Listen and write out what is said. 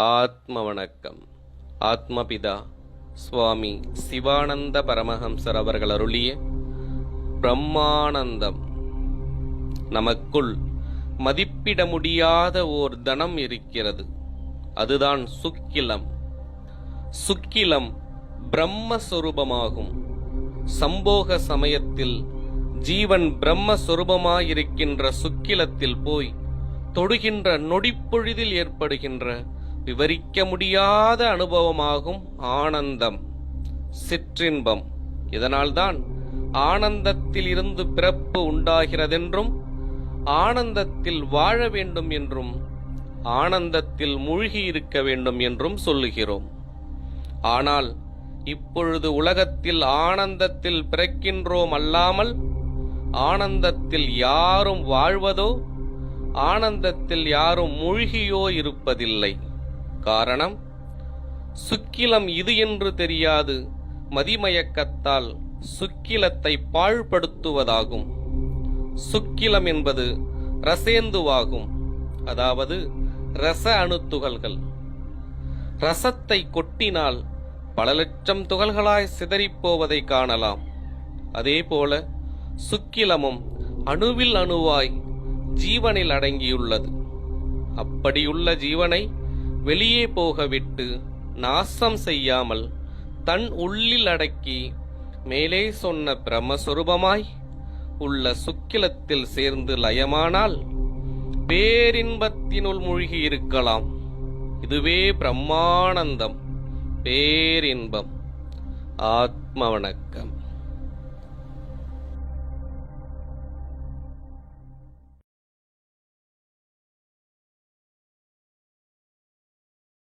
ஆத்ம வணக்கம் ஆத்மபிதா சுவாமி சிவானந்த பரமஹம்சர் அவர்கள் அருளிய பிரம்மானந்தம். நமக்குள் மதிப்பிட முடியாத ஓர் தனம் இருக்கிறது. அதுதான் சுக்கிலம். சுக்கிலம் பிரம்மஸ்வரூபமாகும். சம்போக சமயத்தில் ஜீவன் பிரம்மஸ்வரூபமாயிருக்கின்ற சுக்கிலத்தில் போய் தொடுகின்ற நொடிப்பொழுதில் ஏற்படுகின்ற விவரிக்க முடியாத அனுபவமாகும் ஆனந்தம் சிற்றின்பம். இதனால்தான் ஆனந்தத்தில் இருந்து பிறப்பு உண்டாகிறதென்றும் ஆனந்தத்தில் வாழ வேண்டும் என்றும் ஆனந்தத்தில் மூழ்கி இருக்க வேண்டும் என்றும் சொல்லுகிறோம். ஆனால் இப்பொழுது உலகத்தில் ஆனந்தத்தில் பிறக்கின்றோம் அல்லாமல் ஆனந்தத்தில் யாரும் வாழ்வதோ ஆனந்தத்தில் யாரும் மூழ்கியோ இருப்பதில்லை. காரணம் சுக்கிலம் இது என்று தெரியாது மதிமயக்கத்தால் சுக்கிலத்தை பாழ்படுத்துவதாகும். சுக்கிலம் என்பது ரசேந்துவாகும் அதாவது ரச அணுத்துகள்கள். ரசத்தை கொட்டினால் பல லட்சம் துகள்களாய் சிதறிப்போவதை காணலாம். அதேபோல சுக்கிலமும் அணுவில் அணுவாய் ஜீவனில் அடங்கியுள்ளது. அப்படியுள்ள ஜீவனை வெளியே போகவிட்டு நாசம் செய்யாமல் தன் உள்ளில் அடக்கி மேலே சொன்ன பிரம்மஸ்வரூபமாய் உள்ள சுக்கிலத்தில் சேர்ந்து லயமானால் பேரின்பத்தினுள் மூழ்கி இருக்கலாம் இதுவே பிரம்மானந்தம். பேரின்பம். ஆத்ம வணக்கம்